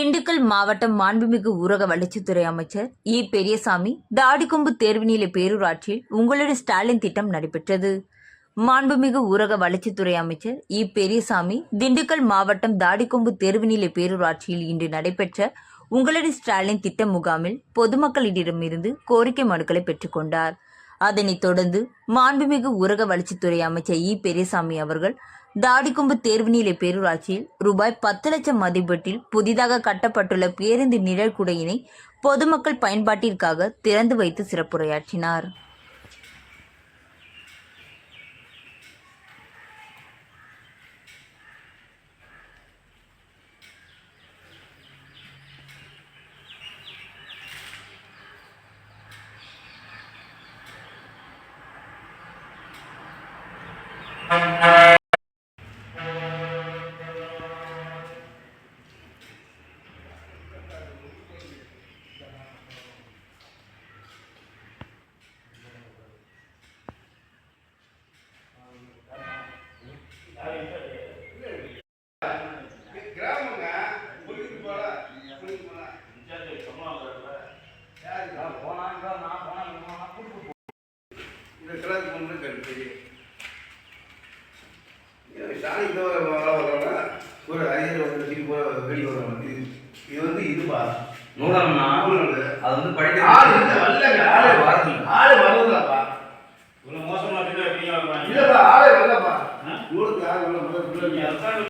திண்டுக்கல் மாவட்டம் மாண்புமிகு ஊரக வளர்ச்சித்துறை அமைச்சர் இ. பெரியசாமி தாடிக்கொம்பு தேர்வுநிலை பேரூராட்சியில் உங்களுடைய ஸ்டாலின் திட்டம் நடைபெற்றது. மாண்புமிகு ஊரக வளர்ச்சித்துறை அமைச்சர் இ. பெரியசாமி திண்டுக்கல் மாவட்டம் தாடிக்கொம்பு தேர்வுநிலை பேரூராட்சியில் இன்று நடைபெற்ற உங்களுடைய ஸ்டாலின் திட்ட முகாமில் பொதுமக்களிடமிருந்து கோரிக்கை மனுக்களை பெற்றுக்கொண்டார் அதனைத் தொடர்ந்து மாண்புமிகு ஊரக வளர்ச்சித்துறை அமைச்சர் இ. பெரியசாமி அவர்கள் தாடிக்கொம்பு தேர்வுநிலை பேரூராட்சியில் ரூபாய் பத்து லட்சம் மதிப்பீட்டில் புதிதாக கட்டப்பட்டுள்ள பேருந்து நிழற்குடையினை பொதுமக்கள் பயன்பாட்டிற்காக திறந்து வைத்து சிறப்புரையாற்றினார். கிராமங்க குளிக்கு போல குளிக்கு போல இந்த கிழக்கு முன்னு கருத்து சாணிக்கு வர்றவங்க ஒரு ஐயர் வந்து சீட்டு போல வெடி வருவாங்க இது வந்து இதுப்பா நூலகம்னா நூலகம். அது வந்து படிக்க ஆள் இல்லை ஆளு வரல. ஆளு இவ்வளவு மோசமா இருக்கு, எப்படிங்க